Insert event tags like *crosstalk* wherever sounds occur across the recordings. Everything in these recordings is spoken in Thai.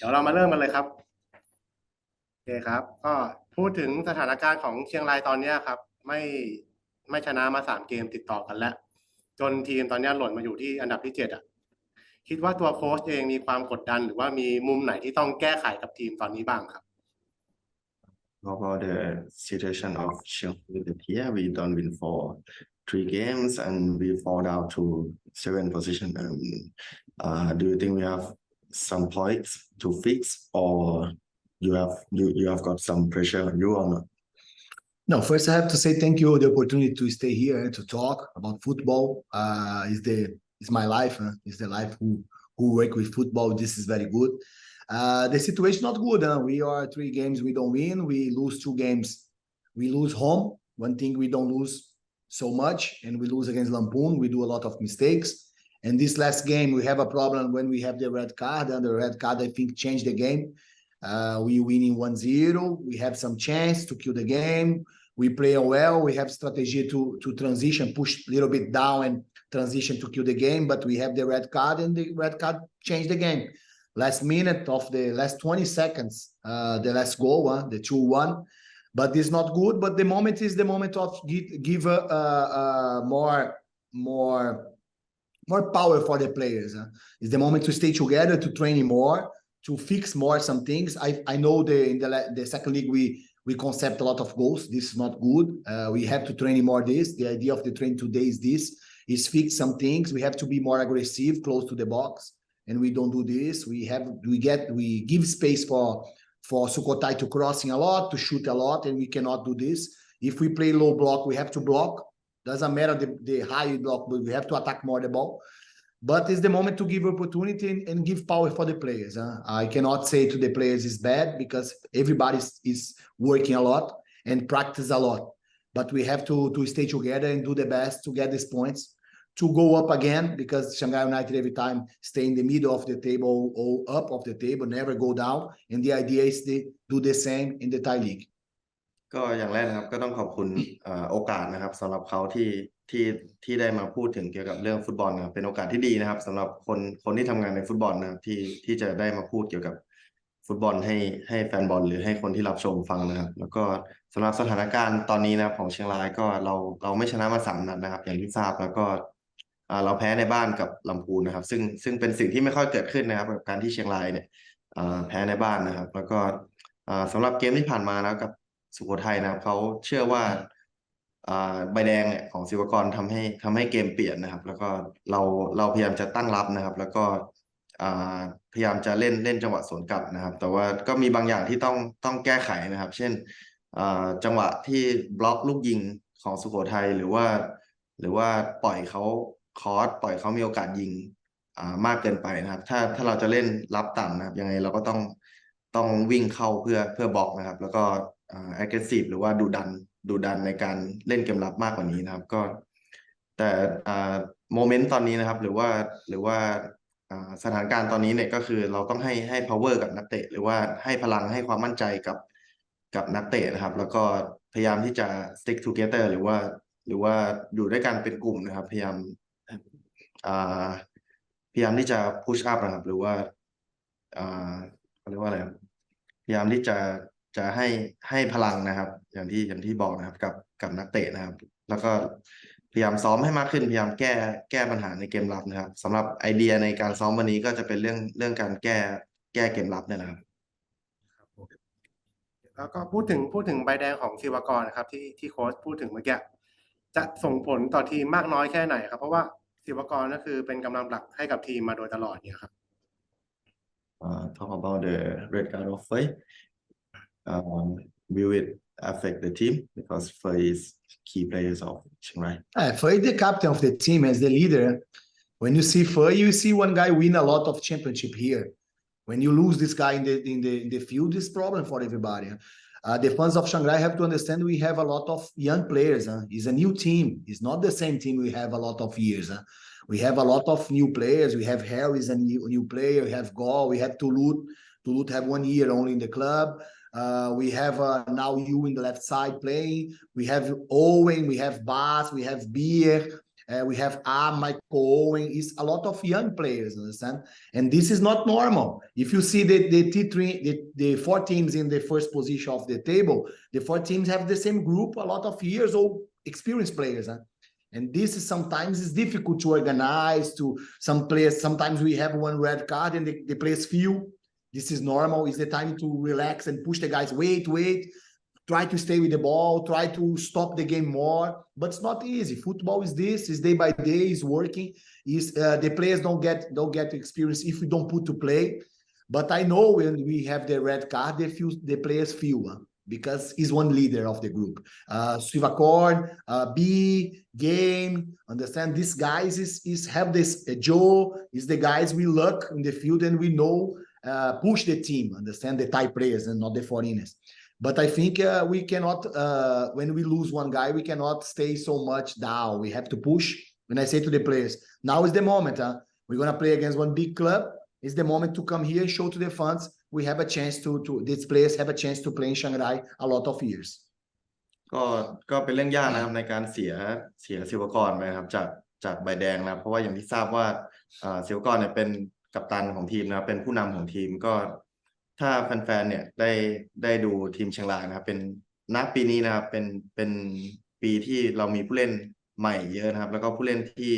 เดี๋ยวเรามาเริ่มกันเลยครับโอเคครับ ก็พูดถึงสถานการณ์ของเชียงรายตอนนี้ครับ ไม่ไม่ชนะมาสามเกมติดต่อกันแล้ว จนทีมตอนนี้หล่นมาอยู่ที่อันดับที่เจ็ดอะคิดว่าตัวโค้ชเองมีความกดดัน หรือว่ามีมุมไหนที่ต้องแก้ไขกับทีมตอนนี้บ้างครับ about the situation of Chelsea this year? We don't win for three games and we fall down to seventh position. Um, uh, do you think we have some points to fix, or you have you, you have got some pressure on you or not? No, first I have to say thank you the opportunity to stay here and to talk about football. Uh, is the is my life. Huh? Is the life who who work with football. This is very good. Uh, the situation not good. Huh? We are three games we don't win. We lose two games. We lose home. One thing we don't lose so much, and we lose against Lampoon. We do a lot of mistakes. And this last game, we have a problem when we have the red card. And the red card, I think, changed the game. Uh, we winning 1-0. We have some chance to kill the game. We play well. We have strategy to to transition, push a little bit down and transition to kill the game. But we have the red card, and the red card changed the game. Last minute of the last 20 seconds, uh, the last goal, uh, the 2-1. But it's not good. But the moment is the moment of give, give uh, uh, more more more power for the players. Huh? It's the moment to stay together, to train more, to fix more some things. I I know the in the the second league we we concept a lot of goals. This is not good. Uh, we have to train more this. The idea of the train today is this: is fix some things. We have to be more aggressive, close to the box, and we don't do this. We have we get we give space for for Sukhothai to crossing a lot, to shoot a lot, and we cannot do this. If we play low block, we have to block. Doesn't matter the, the high you block, but we have to attack more the ball. But it's the moment to give opportunity and, and give power for the players. huh? I cannot say to the players it's bad because everybody is- is working a lot and practice a lot. But we have to to stay together and do the best to get these points to go up again because Shanghai United every time stay in the middle of the table or up of the table, never go down. And the idea is to do the same in the Thai league. ก็อย่างแรกนะครับ ก็ต้องขอบคุณโอกาสนะครับสำหรับเขาที่ที่ที่ได้มาพูดถึงเกี่ยวกับเรื่องฟุตบอลนะครับเป็นโอกาสที่ดีนะครับสำหรับคนคนที่ทำงานในฟุตบอลนะครับที่ที่จะได้มาพูดเกี่ยวกับฟุตบอลให้ให้แฟนบอลหรือให้คนที่รับชมฟังนะครับ แล้วก็สำหรับสถานการณ์ตอนนี้นะครับของเชียงรายก็เราเราไม่ชนะมาสามนัดนะครับ อย่างที่ทราบแล้วก็เราแพ้ในบ้านกับลำพูนนะครับ ซึ่งซึ่งเป็นสิ่งที่ไม่ค่อยเกิดขึ้นนะครับกับการที่เชียงรายเนี่ยแพ้ในบ้านนะครับ แล้วก็อ่าสำหรับเกมที่ผ่านมานะครับกับ สุโขทัยนะครับเขาเชื่อว่าใบแดงเนี่ยของศิวกรทำให้ทำให้เกมเปลี่ยนนะครับ แล้วก็เราเราพยายามจะตั้งรับนะครับ แล้วก็พยายามจะเล่นเล่นจังหวะสวนกลับนะครับ แต่ว่าก็มีบางอย่างที่ต้องต้องแก้ไขนะครับ เช่นจังหวะที่บล็อกลูกยิงของสุโขทัยหรือว่า หรือว่าปล่อยเขาคอร์สปล่อยเขามีโอกาสยิงมากเกินไปนะครับ ถ้าถ้าเราจะเล่นรับต่ำนะครับ ยังไงเราก็ต้องต้องวิ่งเข้าเพื่อเพื่อบล็อกนะครับ แล้วก็ aggressive หรือว่าดุดันดุดันในการเล่นเกมรับมากกว่านี้นะครับ ก็ แต่โมเมนต์ตอนนี้นะครับ หรือว่าหรือว่าสถานการณ์ตอนนี้เนี่ยก็คือเราต้องให้ให้ power กับนักเตะ หรือว่าให้พลังให้ความมั่นใจกับกับนักเตะนะครับ แล้วก็พยายามที่จะ stick together หรือว่า หรือว่าอยู่ด้วยกันเป็นกลุ่มนะครับ พยายามาพยายามที่จะ push up นะครับ หรือว่าเขาเรียกว่าอะไรพยายามที่จะ จะให้ให้พลังนะครับ อย่างที่อย่างที่บอกนะครับ กับกับนักเตะนะครับ แล้วก็พยายามซ้อมให้มากขึ้นพยายามแก้แก้ปัญหาในเกมรับนะครับสำหรับไอเดียในการซ้อมวันนี้ก็จะเป็นเรื่องเรื่องการแก้แก้เกมรับเนี่ยนะครับแล้วก็พูดถึงพูดถึงใบแดงของศิวากรนะครับ ที่ที่โค้ชพูดถึงเมื่อกี้จะส่งผลต่อทีมมากน้อยแค่ไหนครับ เพราะว่าศิวากรก็คือเป็นกำลังหลักให้กับทีมมาโดยตลอดเนี่ยครับ uh, talk about the red card of Fei. Um, will it affect the team because Fei is key players of Chiang Rai? Uh, Fei, the captain of the team, as the leader, when you see Fei, you see one guy win a lot of championship here. When you lose this guy in the in the in the field, it's problem for everybody. Uh, the fans of Shanghai have to understand we have a lot of young players. Huh? It's a new team. It's not the same team we have a lot of years. Huh? We have a lot of new players. We have Harris, a new, new player. We have Gall. We have Toulouse. Toulouse have one year only in the club. Uh, we have uh, now you in the left side playing. We have Owen. We have Bass. We have Beer. Uh, we have Ah, Michael Owen, is a lot of young players, understand? And this is not normal. If you see the, the T3, the, the four teams in the first position of the table, the four teams have the same group, a lot of years old experienced players. Huh? And this is sometimes is difficult to organize to some players. Sometimes we have one red card and the, the players feel this is normal. Is the time to relax and push the guys, wait, wait, try to stay with the ball, try to stop the game more. But it's not easy. Football is this, is day by day, is working. Is uh, the players don't get don't get experience if we don't put to play. But I know when we have the red card, they feel the players feel huh? because he's one leader of the group. Uh Sivakorn, uh B, Game, understand these guys is is have this uh, Joe is the guys we look in the field and we know uh push the team, understand the Thai players and not the foreigners. But I think uh, we cannot uh when we lose one guy, we cannot stay so much down. We have to push. When I say to the players, now is the moment, huh? We're gonna play against one big club. It's the moment to come here and show to the fans we have a chance to to these players have a chance to play in Shanghai a lot of years. ก็ก็เป็นเรื่องยากนะครับในการเสียเสียศิวกรไปนะครับจากจากใบแดงนะครับเพราะว่าอย่างที่ทราบว่าอ่าศิวกรเนี่ยเป็น กัปตันของทีมนะครับเป็นผู้นำของทีมก็ถ้าแฟนๆเนี่ยได้ได้ดูทีมเชียงรายนะครับ เป็นณปีนี้นะครับ เป็นเป็นปีที่เรามีผู้เล่นใหม่เยอะนะครับ แล้วก็ผู้เล่นที่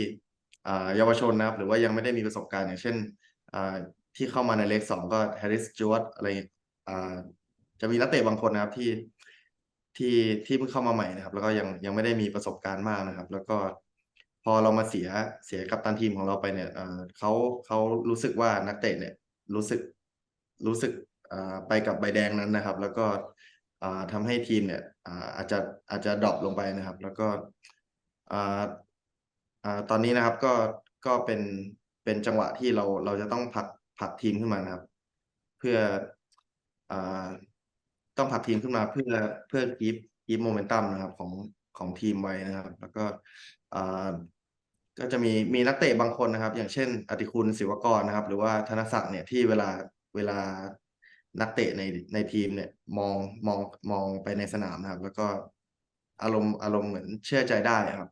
อ่าเยาวชนนะครับ หรือว่ายังไม่ได้มีประสบการณ์อย่างเช่นอ่าที่เข้ามาในเลขสองก็แฮร์ริสจวตอะไรอ่าจะมีนักเตะบางคนนะครับที่ที่ที่เพิ่งเข้ามาใหม่นะครับ แล้วก็ยังยังไม่ได้มีประสบการณ์มากนะครับ แล้วก็ พอเรามาเสียเสียกัปตันทีมของเราไปเนี่ยเขาเขารู้สึกว่านักเตะเนี่ยรู้สึกรู้สึกไปกับใบแดงนั้นนะครับ แล้วก็อ่าทำให้ทีมเนี่ยอาจจะอาจจะดรอปลงไปนะครับ แล้วก็อตอนนี้นะครับก็ก็เป็นเป็นจังหวะที่เราเราจะต้องผลักผลักทีมขึ้นมานะครับ เพื่ออต้องผลักทีมขึ้นมาเพื่อเพื่อกีฟกีฟโมเมนตัมนะครับของของทีมไว้นะครับ แล้วก็ ก็จะมีมีนักเตะบางคนนะครับ อย่างเช่นอติคุณศิวกรนะครับ หรือว่าธนศักดิ์เนี่ยที่เวลาเวลานักเตะในในทีมเนี่ย มองมองมองไปในสนามนะครับ แล้วก็อารมณ์อารมณ์เหมือนเชื่อใจได้ครับ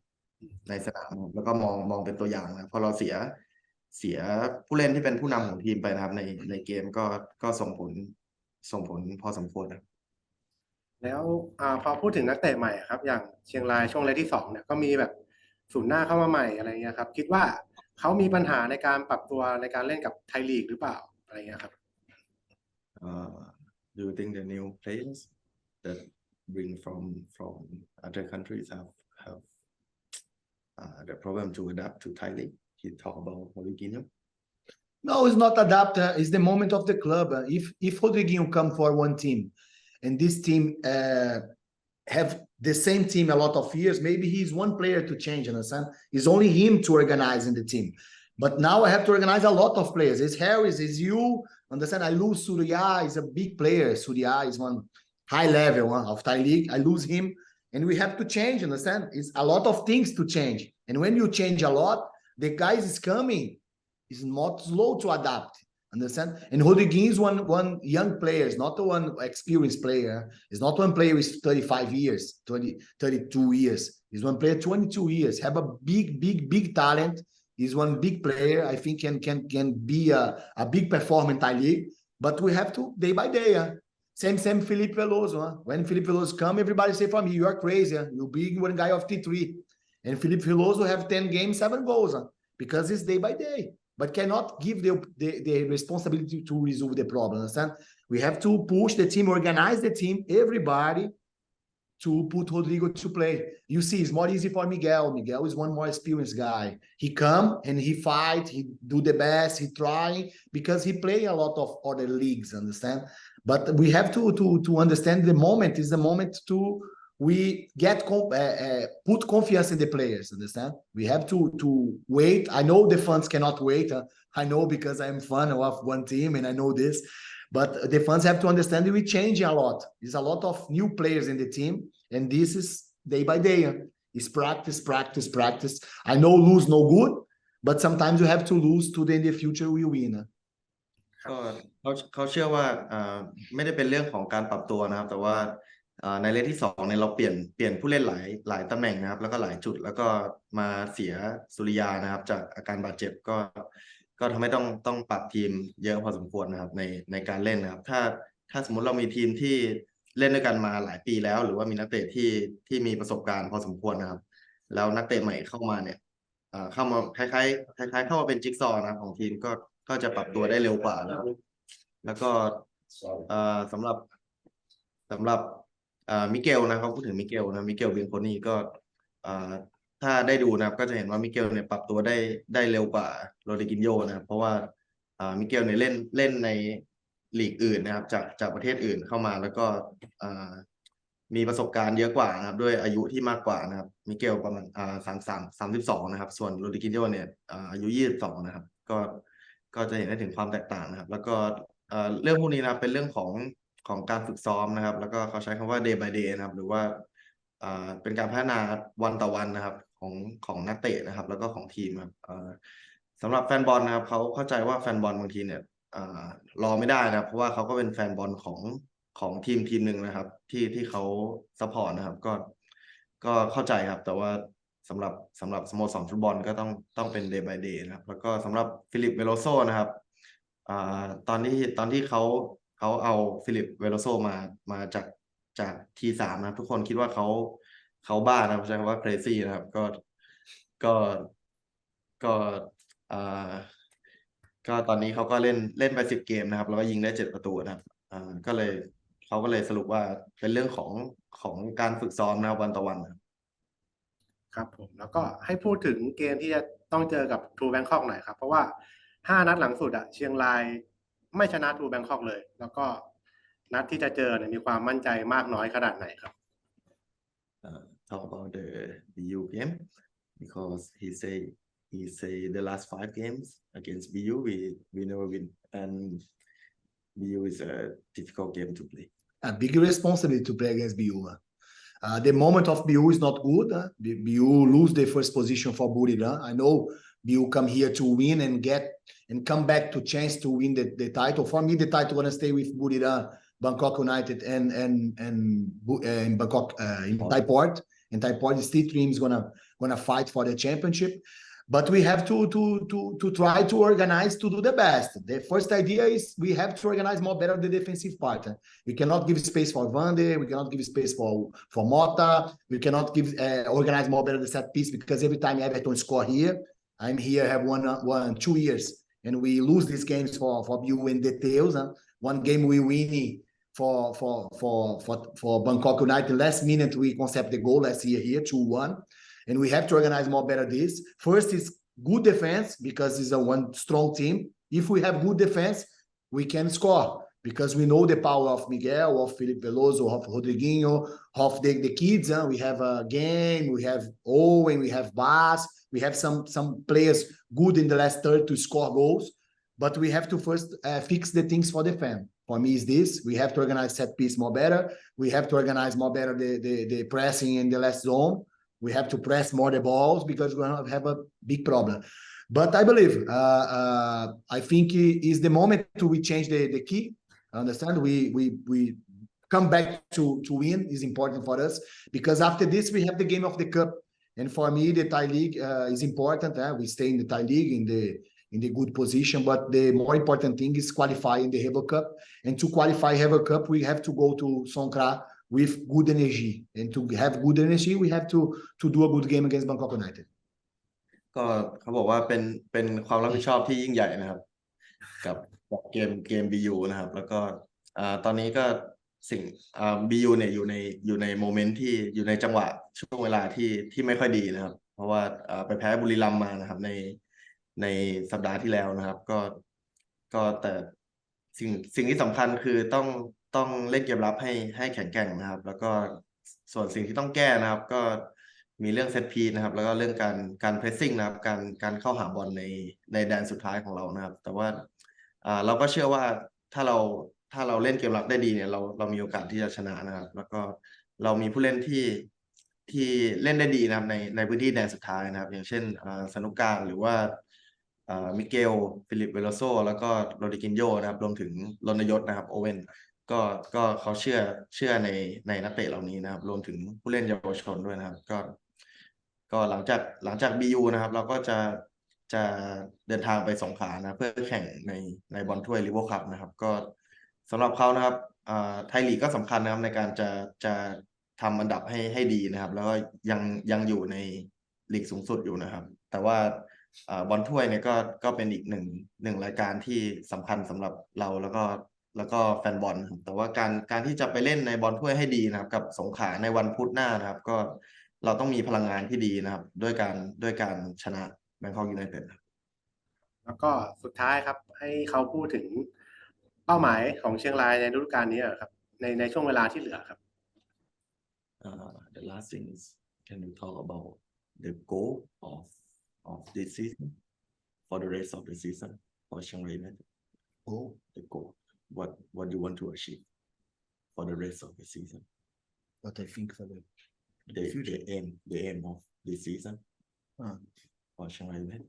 ในสนามแล้วก็มองมองเป็นตัวอย่างนะพอเราเสียเสียผู้เล่นที่เป็นผู้นำของทีมไปนะครับ ในในเกมก็ก็ส่งผลส่งผลพอสมควรนะครับแล้วอพอพูดถึงนักเตะใหม่ครับ อย่างเชียงรายช่วงเลกที่สองเนี่ยก็มีแบบ ศูนย์หน้าเข้ามาใหม่อะไรเงี้ยครับ คิดว่าเขามีปัญหาในการปรับตัวในการเล่นกับไทยลีกหรือเปล่าอะไรเงี้ยครับ Uh, do you think the new players that bring from from other countries have have uh, the problem to adapt to Thai league? He talk about Rodriguinho. No, it's not adapt. uh, It's the moment of the club. Uh, If if Rodriguinho come for one team, and this team uh, have the same team a lot of years, maybe he's one player to change. Understand? It's only him to organize in the team. But now I have to organize a lot of players. It's Harris, it's you. Understand? I lose Surya. Is a big player. Surya is one high level uh, of Thai league. I lose him, and we have to change. Understand? It's a lot of things to change. And when you change a lot, the guys is coming is not slow to adapt. Understand? And Rodriguinho is one one young player, is not the one experienced player. It's not one player with 35 years, 20, 32 years. He's one player 22 years, have a big, big, big talent. He's one big player. I think can can can be a, a big performer in Thai league. But we have to day by day. Same, same Felipe Veloso. huh? When Felipe Veloso come, everybody say for me, you are crazy. huh? You big one guy of T3. And Felipe Veloso have 10 games, seven goals. huh? Because it's day by day but cannot give the, the, the responsibility to resolve the problem. Understand? We have to push the team, organize the team, everybody to put Rodrigo to play. You see, it's more easy for Miguel. Miguel is one more experienced guy. He come and he fight, he do the best, he try because he play a lot of other leagues, understand? But we have to to to understand the moment is the moment to we get com- uh, uh, put confidence in the players understand we have to to wait i know the fans cannot wait uh, i know because i'm fan of one team and i know this but the fans have to understand that we change a lot there's a lot of new players in the team and this is day by day uh, it's practice practice practice i know lose no good but sometimes you have to lose to the in the future we win uh. ก็เขาเขาเชื่อว่าอ่าไม่ได้เป็นเรื่องของการปรับตัวนะครับ แต่ว่า เอ่อ ในเลนที่สองเนี่ยเราเปลี่ยนเปลี่ยนผู้เล่นหลายหลายตำแหน่งนะครับ แล้วก็หลายจุดแล้วก็มาเสียสุริยานะครับ จากอาการบาดเจ็บก็ ก็ทำให้ต้องต้องปรับทีมเยอะพอสมควรนะครับในในการเล่นนะครับ ถ้าถ้าสมมติเรามีทีมที่เล่นด้วยกันมาหลายปีแล้ว หรือว่ามีนักเตะที่ที่มีประสบการณ์พอสมควรนะครับ แล้วนักเตะใหม่เข้ามาเนี่ยเข้ามาคล้ายๆคล้ายๆ เข้ามาเป็นจิ๊กซอว์นะของทีมก็ก็จะปรับตัวได้เร็วกว่านะครับแล้วก็สำหรับสำหรับ มิเกลนะครับพูดถึงมิเกลนะมิเกลเบียนโคนี่ก็ถ้าได้ดูนะครับก็จะเห็นว่ามิเกลเนี่ยปรับตัวได้ได้เร็วกว่าโรดิกินโยนะครับ เพราะว่ามิเกลเนี่ยเล่นเล่นในลีกอื่นนะครับ จากจากประเทศอื่นเข้ามาแล้วก็มีประสบการณ์เยอะกว่านะครับ ด้วยอายุที่มากกว่านะครับ มิเกลประมาณสามสามสามสิบสองนะครับ ส่วนโรดิกินโยเนี่ยอายุยี่สิบสองนะครับ ก็ก็จะเห็นได้ถึงความแตกต่างนะครับ แล้วก็เรื่องพวกนี้นะเป็นเรื่องของ ของการฝึกซ้อมนะครับ แล้วก็เขาใช้คำว่า day by day นะครับ หรือว่าเป็นการพัฒนาวันต่อวันนะครับ ของของนักเตะนะครับ แล้วก็ของทีมครับสำหรับแฟนบอลนะครับเขาเข้าใจว่าแฟนบอลบางทีเนี่ยรอไม่ได้นะครับ เพราะว่าเขาก็เป็นแฟนบอลของของทีมทีมหนึ่งนะครับ ที่ที่เขาซัพพอร์ตนะครับ ก็ก็เข้าใจครับ แต่ว่าสำหรับสำหรับสโมสรฟุตบอลก็ต้องต้องเป็น day by day นะครับ แล้วก็สำหรับฟิลิปเวโลโซนะครับอตอนที่ตอนที่เขา เขาเอาฟิลิปเวโลโซมามาจากจากทีสามนะทุกคนคิดว่าเขาเขาบ้านะครับใช้คำว่า crazy นะครับ ก็ก็ก็อ่าก็ตอนนี้เขาก็เล่นเล่นไปสิบเกมนะครับ แล้วก็ยิงได้เจ็ดประตูนะครับอ่าก็เลยเขาก็เลยสรุปว่าเป็นเรื่องของของการฝึกซ้อมนะครับวันต่อวันนะครับครับผมแล้วก็ให้พูดถึงเกมที่จะต้องเจอกับทูแบงคอกหน่อยครับ เพราะว่าห้านัดหลังสุดอะเชียงราย ไม่ชนะทูแบงคอกเลย แล้วก็นัดที่จะเจอเนี่ยมีความมั่นใจมากน้อยขนาดไหนครับ uh, talk about the BU game because he say he say the last five games against BU we we never win and BU is a difficult game to play. a big responsibility to play against BU. uh. Uh, the moment of BU is not good. Uh, B- BU lose the first position for Buriram. I know BU come here to win and get and come back to chance to win the, the title. For me, the title gonna stay with Buriram, Bangkok United, and and and, uh, in Bangkok uh, in Thai Port. And Thai Port, still teams gonna gonna fight for the championship. But we have to to to to try to organize to do the best. The first idea is we have to organize more better the defensive part. We cannot give space for Vande. We cannot give space for for Mota. We cannot give uh, organize more better the set piece because every time Everton score here, I'm here have one uh, two years and we lose these games for for you in details. Uh. One game we win for for for for for Bangkok United last minute we concept the goal last year here two one, and we have to organize more better this. First is good defense because it's a one strong team. If we have good defense, we can score because we know the power of Miguel, of Felipe Veloso, of Rodriguinho, of the, the kids. Huh? We have a game, we have Owen, we have Bas, we have some some players good in the last third to score goals. But we have to first uh, fix the things for the fan. For me, is this we have to organize set piece more better. We have to organize more better the, the, the pressing in the last zone. We have to press more the balls because we're gonna have a big problem. But I believe uh, uh, I think is the moment to we change the, the key understand we we we come back to to win is important for us because after this we have the game of the cup and for me the thai league uh, is important uh, we stay in the thai league in the in the good position but the more important thing is qualifying the Hebo cup and to qualify Hebo cup we have to go to Songkra with good energy and to have good energy we have to to do a good game against bangkok united ก็เขาบอกว่าเป็นเป็นความรับผิดชอบที่ยิ่งใหญ่นะครับ กับกับเกมเกม BU นะครับ แล้วก็อ่าตอนนี้ก็ สิ่งอ่า BU เนี่ยอยู่ในอยู่ในโมเมนต์ที่อยู่ในจังหวะช่วงเวลาที่ที่ไม่ค่อยดีนะครับ เพราะว่าไปแพ้บุรีรัมมานะครับ ในในสัปดาห์ที่แล้วนะครับ ก็ก็แต่สิ่งสิ่งที่สำคัญคือต้องต้องเล่นเกมรับให้ให้แข็งแกร่งนะครับ แล้วก็ส่วนสิ่งที่ต้องแก้นะครับ ก็มีเรื่องเซตพีนะครับ แล้วก็เรื่องการการเพรสซิ่งนะครับ การการเข้าหาบอลในในแดนสุดท้ายของเรานะครับ แต่ว่าเราก็เชื่อว่าถ้าเรา ถ้าเราเล่นเกมรับได้ดีเนี่ยเราเรามีโอกาสที่จะชนะนะครับ แล้วก็เรามีผู้เล่นที่ที่เล่นได้ดีนะครับในในพื้นที่แดนสุดท้ายนะครับ อย่างเช่นอ่าสนุกการหรือว่าอ่ามิเกลฟิลิปเวโลโซ แล้วก็โรดิกินโยนะครับรวมถึงรณยศนะครับโอเว่นก็ก็เขาเชื่อเชื่อในในนักเตะเหล่านี้นะครับ รวมถึงผู้เล่นเยาวชนด้วยนะครับ ก็ ก็หลังจากหลังจาก BU นะครับ เราก็จะจะเดินทางไปสงขลานะ เพื่อแข่งในในบอลถ้วยลิเวอร์คัพนะครับ ก็ สำหรับเขานะครับไทยลีกก็สำคัญนะครับในการจะจะทำอันดับให้ให้ดีนะครับ แล้วก็ยังยังอยู่ในลีกสูงสุดอยู่นะครับ แต่ว่าอบอลถ้วยเนี่ยก็ก็เป็นอีกหนึ่งหนึ่งรายการที่สำคัญสำหรับเราแล้วก็แล้วก็แฟนบอลแต่ว่าการการที่จะไปเล่นในบอลถ้วยให้ดีนะครับ กับสงขาในวันพุธหน้านะครับ ก็เราต้องมีพลังงานที่ดีนะครับ ด้วยการด้วยการชนะแบงคอกยูไนเต็ดแล้วก็สุดท้ายครับ ให้เขาพูดถึง เป้าหมายของเชียงรายในฤดูกาลนี้ครับ ในในช่วงเวลาที่เหลือครับ Uh, the last thing is, can you talk about the goal of of this season for the rest of the season for Chiang Rai United? Oh, The goal, what what you want to achieve for the rest of the season? what I think for the The future. the aim, the aim of this season uh, for Chiang Rai United.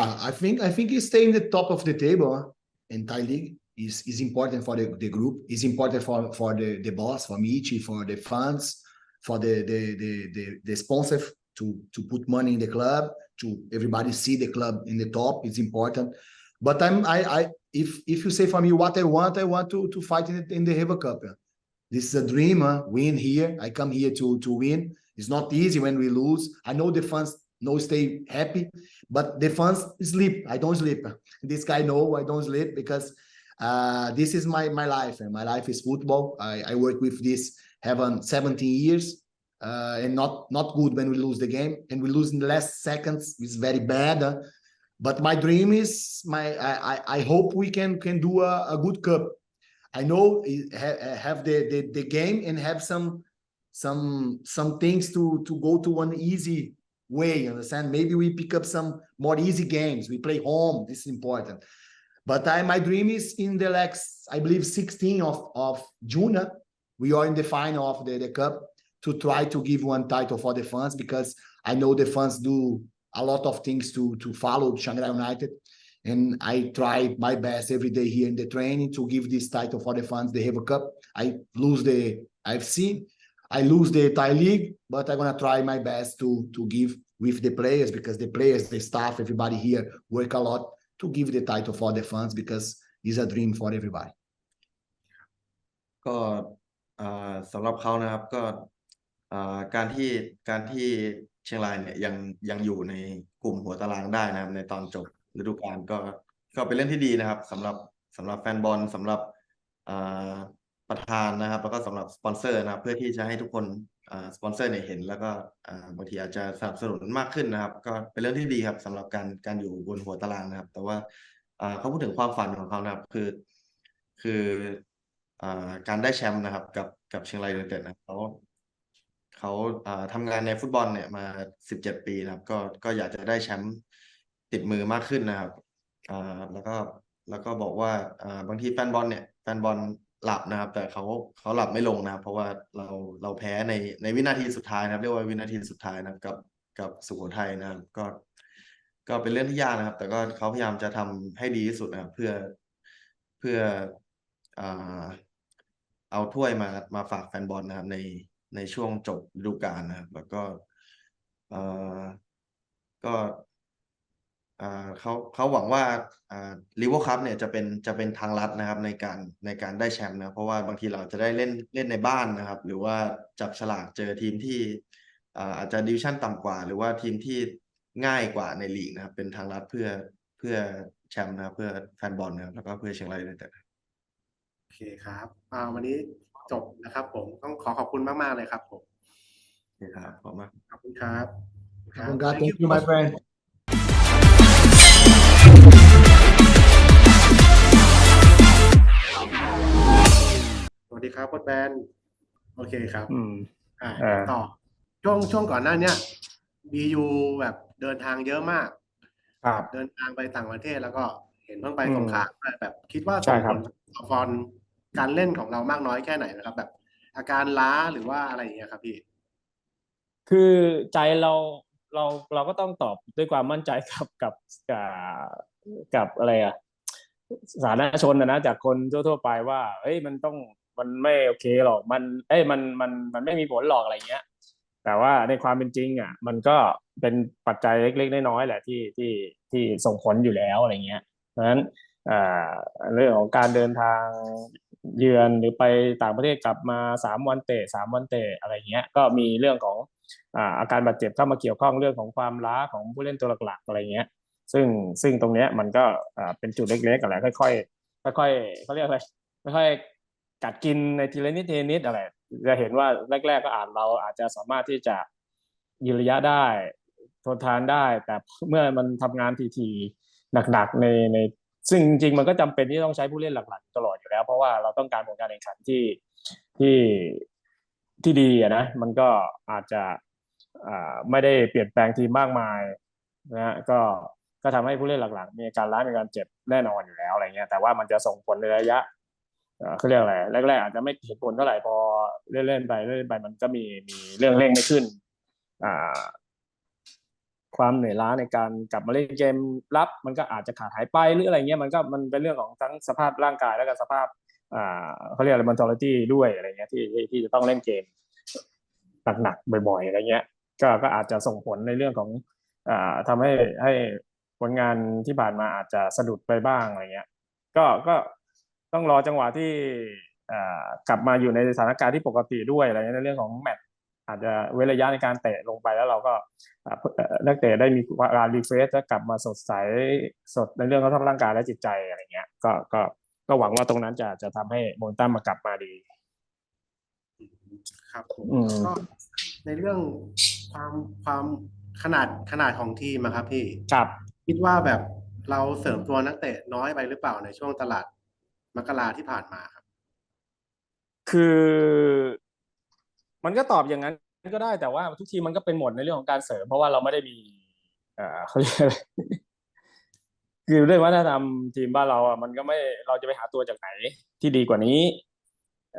Ah, I think I think he's staying the top of the table huh, in Thai league is is important for the, the group. Is important for for the the boss, for Michi, for the fans, for the the the the, the sponsor to to put money in the club, to everybody see the club in the top. It's important. But I'm I I if if you say for me what I want, I want to to fight in the, in the Heva Cup. huh. This is a dream. huh, Win here. I come here to to win. It's not easy when we lose. I know the fans no stay happy but the fans sleep i don't sleep *laughs* this guy know i don't sleep because uh this is my my life and my life is football. I i work with this having 17 years uh and not not good when we lose the game and we lose in the last seconds. It's very bad uh, but my dream is my i i, hope we can can do a, a good cup. I know have the, the the game and have some some some things to to go to one easy way understand? Maybe we pick up some more easy games. We play home this is important but I, my dream is in the next i believe 16 of of june we are in the final of the, the cup to try to give one title for the fans because i know the fans do a lot of things to to follow shanghai united. And i try my best every day here in the training to give this title for the fans they have a cup. I lose the ifc I lose the Thai league, but I'm gonna try my best to to give with the players because the players, the staff, everybody here work a lot to give the title for the fans because it's a dream for everybody. ก็อ่าสำหรับเขานะครับก็อ่าการที่การที่เชียงรายเนี่ยยังยังอยู่ในกลุ่มหัวตารางได้นะครับ ในตอนจบฤดูกาลก็ก็เป็นเรื่องที่ดีนะครับสำหรับสำหรับแฟนบอลสำหรับอ่าประธานนะครับ แล้วก็สำหรับสปอนเซอร์นะครับ เพื่อที่จะให้ทุกคน สปอนเซอร์เนี่ยเห็นแล้วก็บางทีอาจจะสนับสนุนมากขึ้นนะครับ ก็เป็นเรื่องที่ดีครับสำหรับการการอยู่บนหัวตารางนะครับ แต่ว่าเขาพูดถึงความฝันของเขานะครับ คือ คืออการได้แชมป์นะครับ กับกับเชียงรายยูไนเต็ดนะเขาเขาอ่าทำงานในฟุตบอลเนี่ยมาสิบเจ็ดปีนะครับ ก็ก็อยากจะได้แชมป์ติดมือมากขึ้นนะครับแล้วก็แล้วก็บอกว่าบางทีแฟนบอลเนี่ยแฟนบอล หลับนะครับ แต่เขาเขาหลับไม่ลงนะครับ เพราะว่าเราเราแพ้ในในวินาทีสุดท้ายนะครับ เรียกว่าวินาทีสุดท้ายนะครับกับกับสุโขทัยนะครับ ก็ ก็เป็นเรื่องที่ยากนะครับ แต่ก็เขาพยายามจะทำให้ดีที่สุดนะครับ เพื่อเพื่ออ่าเอาถ้วยมามาฝากแฟนบอลนะครับ ในในช่วงจบฤดูกาลนะครับ แล้วก็เอ่อก็ เขาเขาหวังว่าอ่าลิเวอร์คัพเนี่ยจะเป็นจะเป็นทางลัดนะครับในการในการได้แชมป์นะเพราะว่าบางทีเราจะได้เล่นเล่นในบ้านนะครับ หรือว่าจับฉลากเจอทีมที่อ่าอาจจะดิวิชั่นต่ำกว่า หรือว่าทีมที่ง่ายกว่าในลีกนะครับ เป็นทางลัดเพื่อเพื่อแชมป์นะครับเพื่อแฟนบอลนะครับแล้วก็เพื่อเชียงรายยูไนเต็ดโอเคครับอ่าวันนี้จบนะครับ ผมต้องขอขอบคุณมาก ๆ เลยครับผมโอเคครับขอบคุณมากขอบคุณครับ Congrats, thank you, my friend. ดีครับโค้ชแบนโอเคครับอืมอ่าอ่าต่อช่วงช่วงก่อนหน้าเนี้ยบียูแบบเดินทางเยอะมากครับเดินทางไปต่างประเทศแล้วก็เห็นเพิ่งไปอืมสงขลาแบบ คิดว่าใช่ส่งคผรับลต่อฟอนการเล่นของเรามากน้อยแค่ไหนนะครับ แบบ อาการล้าหรือว่าอะไรอย่างเงี้ยครับพี่ คือใจเราเราเราก็ต้องตอบด้วยความมั่นใจกับกับกับกับอะไรอะสาธารณชนนะนะจากคนทั่วๆไปว่าเอ้ยมันต้อง มันไม่โอเคหรอกมัน เอ้ยมันมันมันไม่มีผลหรอกอะไรเงี้ย แต่ว่าในความเป็นจริง อะ มันก็เป็นปัจจัยเล็กๆน้อยๆแหละที่ที่ที่ส่งผลอยู่แล้วอะไรเงี้ยเพราะฉะนั้นอ่าเรื่องของการเดินทางเยือนหรือไปต่างประเทศกลับมาสามวันเตะสามวันเตะอะไรเงี้ย ก็มีเรื่องของอ่าอาการบาดเจ็บเข้ามาเกี่ยวข้องเรื่องของความล้าของผู้เล่นตัวหลักๆอะไรเงี้ย ซึ่งซึ่งตรงเนี้ยมันก็อ่าเป็นจุดเล็กๆอะไรค่อยๆค่อยๆเขาเรียกอะไรค่อย กัดกินในทีละนิดทีนิดอะไร จะเห็นว่าแรก ๆ ก็อาจเราอาจจะสามารถที่จะยืนระยะได้ทนทานได้ แต่เมื่อมันทำงานทีๆหนักๆในในซึ่งจริงๆมันก็จำเป็นที่ต้องใช้ผู้เล่นหลักๆตลอดอยู่แล้ว เพราะว่าเราต้องการผลการแข่งขันที่ที่ที่ดีอะนะมันก็อาจจะไม่ได้เปลี่ยนแปลงทีมมากมายนะฮะก็ก็ทำให้ผู้เล่นหลักๆ มีการล้ามีการเจ็บแน่นอนอยู่แล้วอะไรเงี้ยแต่ว่ามันจะส่งผลในระยะ เอ่อเขาเรียกอะไรแรกๆอาจจะไม่เห็นผลเท่าไหร่พอเล่นๆไปเล่นๆไปมันก็มีมีเรื่องเร่งไม่ขึ้น อ่า ความเหนื่อยล้าในการกลับมาเล่นเกมรับ มันก็อาจจะขาดหายไปหรืออะไรเงี้ยมันก็มันเป็นเรื่องของทั้งสภาพร่างกายแล้วก็สภาพ อ่าเขาเรียกอะไร mentality ด้วยอะไรเงี้ยที่ที่ที่จะต้องเล่นเกมหนักๆบ่อยๆอะไรเงี้ย ก็ก็อาจจะส่งผลในเรื่องของ อ่าทำให้ให้ผลงานที่ผ่านมาอาจจะสะดุดไปบ้างอะไรเงี้ย ก็ก็ ต้องรอจังหวะที่อ่ากลับมาอยู่ในสถานการณ์ที่ปกติด้วยอะไรเงี้ยในเรื่องของแมตช์อาจจะเว้นระยะในการเตะลงไปแล้วเราก็อ่าเอ่อนักเตะได้มีการรีเฟรชและกลับมาสดใสสดในเรื่องของสภาพร่างกายและจิตใจอะไรเงี้ย ก็ก็ก็หวังว่าตรงนั้นจะจะทำให้โมนตัมมากลับมาดี ครับผมอืมก็ในเรื่องความความขนาดขนาดของทีมอะครับพี่ครับคิดว่าแบบเราเสริมตัวนักเตะน้อยไปหรือเปล่าในช่วงตลาด มกราที่ผ่านมาครับ คือมันก็ตอบอย่างนั้นก็ได้แต่ว่าทุกทีมมันก็เป็นหมดในเรื่องของการเสริม เพราะว่าเราไม่ได้มีเขาเรียกอะไรคือด้วยวัฒนธรรมทีมบ้านเราอะมันก็ไม่เราจะไปหาตัวจากไหนที่ดีกว่านี้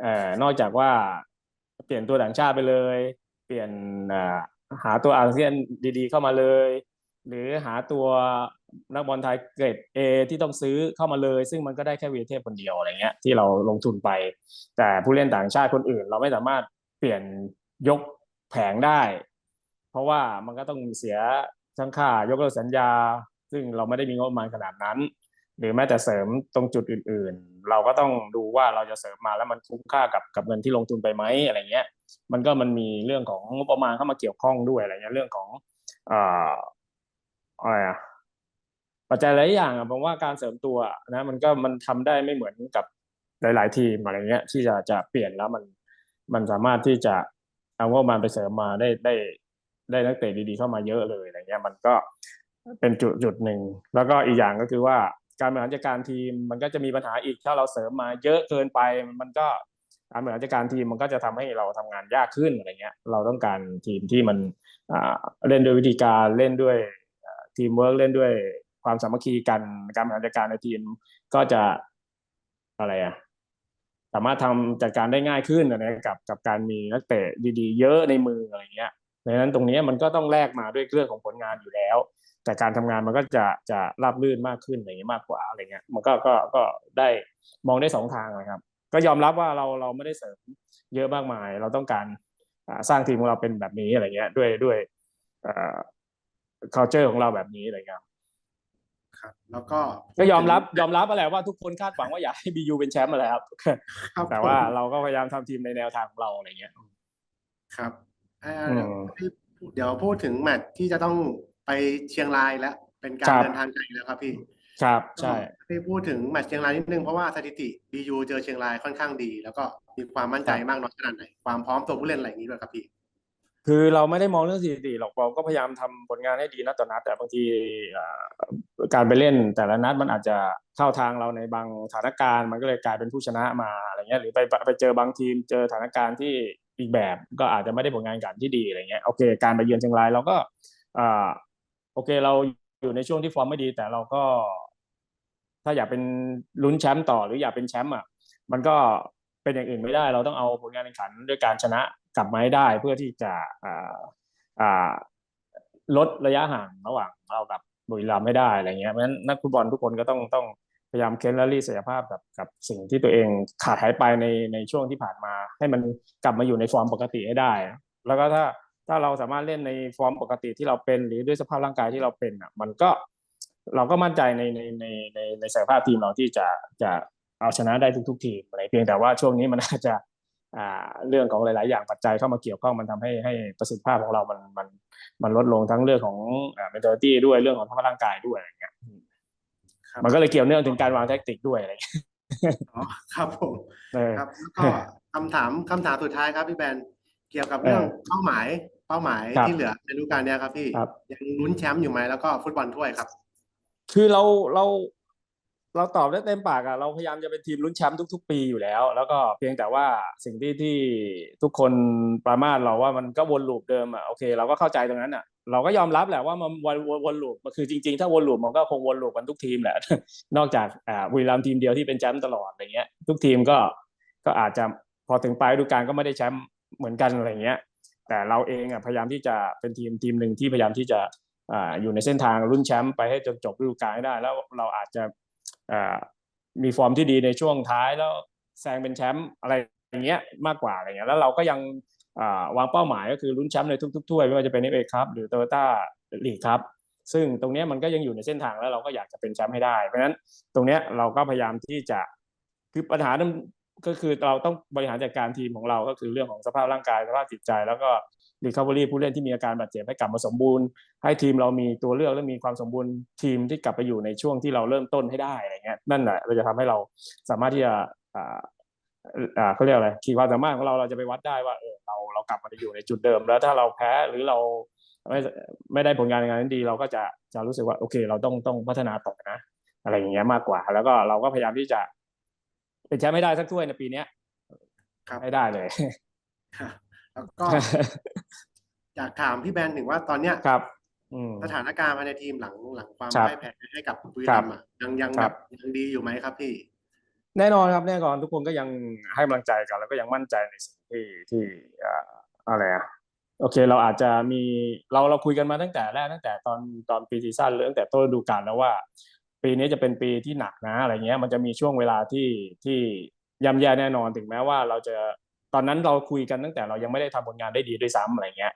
เอ่อนอกจากว่าเปลี่ยนตัวต่างชาติไปเลย เปลี่ยนหาตัวอาเซียนดี ๆ เข้ามาเลย หรือหาตัว นักบอลไทยเกรดเอที่ต้องซื้อเข้ามาเลย ซึ่งมันก็ได้แค่วีเทพคนเดียวอะไรเงี้ยที่เราลงทุนไป แต่ผู้เล่นต่างชาติคนอื่น เราไม่สามารถเปลี่ยนยกแผงได้ เพราะว่ามันก็ต้องเสียทั้งค่ายกเลิกสัญญา ซึ่งเราไม่ได้มีงบประมาณขนาดนั้น หรือแม้แต่เสริมตรงจุดอื่น ๆ เราก็ต้องดูว่าเราจะเสริมมาแล้วมันคุ้มค่ากับกับเงินที่ลงทุนไปไหมอะไรเงี้ย มันก็มันมีเรื่องของงบประมาณเข้ามาเกี่ยวข้องด้วยอะไรเงี้ยเรื่องของอ่ออะไรอะ ปัจจัยหลายอย่างอะผมว่าการเสริมตัวนะมันก็มันทำได้ไม่เหมือนกับหลาย ๆ ทีมอะไรเงี้ย ที่จะจะเปลี่ยนแล้วมันมันสามารถที่จะเอางบประมาณไปเสริมมาได้ได้ได้นักเตะดีๆเข้ามาเยอะเลยอะไรเงี้ยมันก็เป็นจุดจุดหนึ่งแล้วก็อีกอย่างก็คือว่าการบริหารจัดการทีมมันก็จะมีปัญหาอีกถ้าเราเสริมมาเยอะเกินไป มันก็การบริหารจัดการทีมมันก็จะทำให้เราทำงานยากขึ้นอะไรเงี้ย เราต้องการทีมที่มันเล่นด้วยวิธีการเล่นด้วยทีมเวิร์กเล่นด้วย ความสามัคคีกันการบริหารจัดการในทีมก็จะอะไรอะสามารถทำจัดการได้ง่ายขึ้นอะกับกับการมีนักเตะดี ๆ เยอะในมืออะไรเงี้ยดังนั้นตรงนี้มันก็ต้องแลกมาด้วยเรื่องของผลงานอยู่แล้ว แต่การทำงานมันก็จะจะราบรื่นมากขึ้นอะไรเงี้ยมากกว่าอะไรเงี้ยมันก็ก็ก็ได้มองได้สองทางนะครับ ก็ยอมรับว่าเราเราไม่ได้เสริมเยอะมากมาย เราต้องการสร้างทีมของเราเป็นแบบนี้อะไรเงี้ยด้วยด้วย culture ของเราแบบนี้อะไรเงี้ย ครับ แล้วก็ก็ยอมรับยอมรับอะไรว่าทุกคนคาดหวังว่าอยากให้บียูเป็นแชมป์อะไรครับครับแต่ว่าผมเราก็พยายามทำทีมในแนวทางของเราอะไรเงี้ยครับเอ่ออืมเดี๋ยวพูดถึงแมตช์ที่จะต้องไปเชียงรายแล้ว เป็นการครับเดินทางไกลแล้วครับพี่ครับใช่ให้พูดถึงแมตช์เชียงรายนิดนึงเพราะว่าสถิติ BU เจอเชียงรายค่อนข้างดี แล้วก็มีความมั่นใจมากน้อยขนาดไหนความพร้อมตัวผู้เล่นอะไรอย่างนี้ด้วยครับพี่ คือเราไม่ได้มองเรื่องสถิติหรอกเราก็พยายามทำผลงานให้ดีนัดต่อนัดแต่บางทีการไปเล่นแต่ละนัดมันอาจจะเข้าทางเราในบางสถานการณ์ มันก็เลยกลายเป็นผู้ชนะมาอะไรเงี้ยหรือไปไปเจอบางทีมเจอสถานการณ์ที่อีกแบบก็อาจจะไม่ได้ผลงานกันที่ดีอะไรเงี้ยโอเค การไปเยือนเชียงรายเราก็อ่าโอเคเราอยู่ในช่วงที่ฟอร์มไม่ดี แต่เราก็ ถ้าอยากเป็นลุ้นแชมป์ต่อหรืออยากเป็นแชมป์อะมันก็เป็นอย่างอื่นไม่ได้ เราต้องเอาผลงานแข่งขันด้วยการชนะ กลับมาให้ได้เพื่อที่จะลดระยะห่างระหว่างเรากับบุรีรัมย์ไม่ได้อะไรเงี้ยเพราะฉะนั้นนักฟุตบอลทุกคนก็ต้องต้องพยายามเค้นและรีดศักยภาพกับกับสิ่งที่ตัวเองขาดหายไปในในช่วงที่ผ่านมา ให้มันกลับมาอยู่ในฟอร์มปกติให้ได้ แล้วก็ถ้าถ้าเราสามารถเล่นในฟอร์มปกติที่เราเป็น หรือด้วยสภาพร่างกายที่เราเป็นอะ มันก็เราก็มั่นใจในในในในในศักยภาพทีมเราที่จะจะเอาชนะได้ทุกๆทีมอะไรเพียงแต่ว่าช่วงนี้มันอาจจะ เรื่องของหลาย ๆ อย่างปัจจัยเข้ามาเกี่ยวข้องมันทำให้ให้ประสิทธิภาพของเรามันมันมันลดลงทั้งเรื่องของอ่า mentality ด้วยเรื่องของสภาพร่างกายด้วยอะไรเงี้ยครับมันก็เลยเกี่ยวเนื่องถึงการวางแทคติกด้วยอะไรเงี้ยอ๋อครับผมเออครับแล้วก็คำถามคำถามสุดท้ายครับพี่แบนเกี่ยวกับเรื่องเออเป้าหมายเป้าหมายครับที่เหลือในฤดูกาลเนี้ยครับพี่ครับยังลุ้นแชมป์อยู่ไหมแล้วก็ฟุตบอลถ้วยครับ คือเราเรา เราตอบได้เต็มปากอะเราพยายามจะเป็นทีมลุ้นแชมป์ทุก ๆ ปีอยู่แล้ว แล้วก็เพียงแต่ว่าสิ่งที่ที่ทุกคนประมาทเราว่ามันก็วนลูปเดิมอะโอเค เราก็เข้าใจตรงนั้นอะเราก็ยอมรับแหละว่ามันวนวนวนลูปคือจริงๆ ถ้าวนลูปมันก็คงวนลูปกันทุกทีมแหละ นอกจากอ่าบุรีรัมทีมเดียวที่เป็นแชมป์ตลอดอะไรเงี้ย ทุกทีมก็ก็อาจจะพอถึงปลายฤดูกาลก็ไม่ได้แชมป์เหมือนกันอะไรเงี้ย แต่เราเองอะพยายามที่จะเป็นทีมทีมหนึ่งที่พยายามที่จะอ่าอยู่ในเส้นทางรุ่นแชมป์ไปให้จนจบฤดูกาลได้ แล้วเราอาจจะ มีฟอร์มที่ดีในช่วงท้ายแล้วแซงเป็นแชมป์อะไรอย่างเงี้ยมากกว่าอะไรเงี้ยแล้วเราก็ยังวางเป้าหมายก็คือลุ้นแชมป์ในทุกๆถ้วยไม่ว่าจะเป็นเอฟเอครับหรือโตโยต้าลีกครับซึ่งตรงเนี้ยมันก็ยังอยู่ในเส้นทางแล้วเราก็อยากจะเป็นแชมป์ให้ได้ เพราะฉะนั้นตรงเนี้ยเราก็พยายามที่จะคือปัญหานั้นก็คือเราต้องบริหารจัดการทีมของเราก็คือเรื่องของสภาพร่างกายสภาพจิตใจ แล้วก็ recovery ผู้เล่นที่มีอาการบาดเจ็บให้กลับมาสมบูรณ์ ให้ทีมเรามีตัวเลือกและมีความสมบูรณ์ทีมที่กลับไปอยู่ในช่วงที่เราเริ่มต้นให้ได้อะไรเงี้ยนั่นแหละเราจะทำให้เราสามารถที่จะอ่าอ่าเขาเรียกอะไรขีดความสามารถของเราเราจะไปวัดได้ว่าเออเราเรากลับมาอยู่ในจุดเดิม แล้วถ้าเราแพ้หรือเราไม่ไม่ได้ผลงานในงานนั้นดี เราก็จะจะรู้สึกว่าโอเค เราต้องต้องพัฒนาต่อนะ อะไรอย่างเงี้ยมากกว่า แล้วก็เราก็พยายามที่จะเป็นแชมป์ไม่ได้สักถ้วยในปีเนี้ยครับให้ได้เลยครับ แล้วก็อยากถามพี่แบนถึงว่าตอนเนี้ยครับอืมสถานการณ์ภายในทีมหลังหลังความครับพ่ายแพ้ให้กับบุรีครัรับมย์อะยังยังคแบรับบยังดีอยู่ไหมครับพี่ แน่นอนครับแน่นอนทุกคนก็ยังให้กำลังใจกัน แล้วก็ยังมั่นใจในสิ่งที่ที่เอ่ออะไรอะโอเค เราอาจจะมีเราเราคุยกันมาตั้งแต่แรกตั้งแต่ตอนตอนปีซีซั่นหรือตั้งแต่ต้นฤดูกาลแล้วว่า ปีนี้จะเป็นปีที่หนักนะอะไรเงี้ย มันจะมีช่วงเวลาที่ที่ย่ำแย่แน่นอนถึงแม้ว่าเราจะ ตอนนั้นเราคุยกันตั้งแต่เรายังไม่ได้ทำผลงานได้ดีด้วยซ้ำอะไรเงี้ย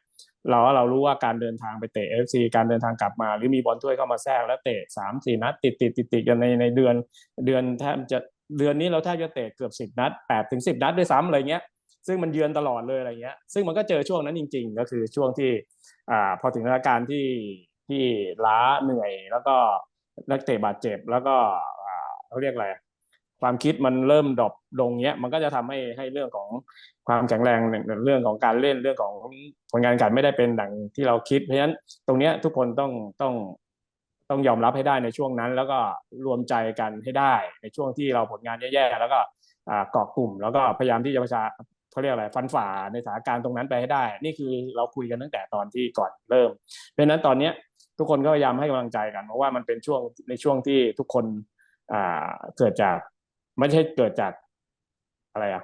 เราเรารู้ว่าการเดินทางไปเตะเอฟซีการเดินทางกลับมา หรือมีบอลถ้วยเข้ามาแทรกแล้วเตะสามสี่นัดติดติดติดติดกันในในเดือนเดือนแทบจะเดือนนี้เราแทบจะเตะเกือบสิบนัดแปดถึงสิบนัดด้วยซ้ำอะไรเงี้ยซึ่งมันเยือนตลอดเลยอะไรเงี้ย ซึ่งมันก็เจอช่วงนั้นจริง ๆ ก็คือช่วงที่อ่าพอถึงสถานการณ์ที่ที่ล้าเหนื่อยแล้วก็นักเตะบาดเจ็บแล้วก็อ่าเขาเรียกอะไร ความคิดมันเริ่มดรอปลงเนี้ย มันก็จะทำให้ให้เรื่องของความแข็งแรงในเรื่องของการเล่นเรื่องของผลงานการไม่ได้เป็นดังที่เราคิด เพราะฉะนั้นตรงเนี้ยทุกคนต้องต้องต้องยอมรับให้ได้ในช่วงนั้น แล้วก็รวมใจกันให้ได้ ในช่วงที่เราผลงานแย่ๆแล้วก็อ่าเกาะกลุ่ม แล้วก็พยายามที่จะประชาเขาเรียกอะไรฟันฝ่าในสถานการณ์ตรงนั้นไปให้ได้ นี่คือเราคุยกันตั้งแต่ตอนที่ก่อนเริ่ม เพราะฉะนั้นตอนเนี้ยทุกคนก็พยายามให้กำลังใจกันเพราะว่ามันเป็นช่วงในช่วงที่ทุกคนอ่าเกิดจาก ไม่ใช่เกิดจากอะไรอะ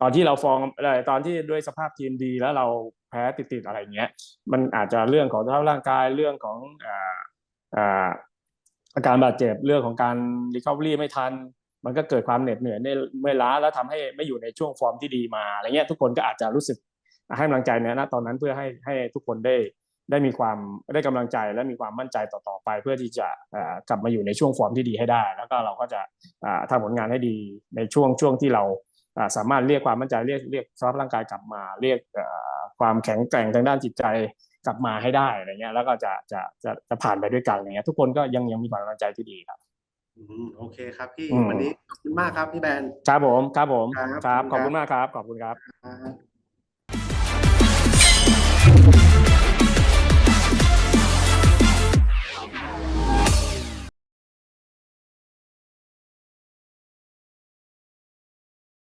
ตอนที่เราฟอร์มอะไรตอนที่ด้วยสภาพทีมดีแล้วเราแพ้ติดๆอะไรเงี้ย มันอาจจะเรื่องของสภาพร่างกายเรื่องของอ่าอ่าอาการบาดเจ็บเรื่องของการรีคอเวอรี่ไม่ทัน มันก็เกิดความเหน็ดเหนื่อยในเมื่อล้าแล้วทำให้ไม่อยู่ในช่วงฟอร์มที่ดีมาอะไรเงี้ยทุกคนก็อาจจะรู้สึกให้กำลังใจในณตอนนั้นเพื่อให้ให้ทุกคนได้ ได้มีความได้กำลังใจและมีความมั่นใจต่อๆไป เพื่อที่จะอ่ากลับมาอยู่ในช่วงฟอร์มที่ดีให้ได้ แล้วก็เราก็จะอ่าทำผลงานให้ดีในช่วงช่วงที่เราอ่าสามารถเรียกความมั่นใจเรียกเรียกสภาพร่างกายกลับมา เรียกเอ่อความแข็งแกร่งทางด้านจิตใจกลับมาให้ได้อะไรเงี้ยแล้วก็จะจะจะจะผ่านไปด้วยกันอะไรเงี้ยทุกคนก็ยังยังมีความกำลังใจที่ดีครับอืมโอเคครับพี่อืมวันนี้ขอบคุณมากครับพี่แบนครับผมครับผมครับครับขขออบบคุคุณณครับมากครับขอบคุณครับครับ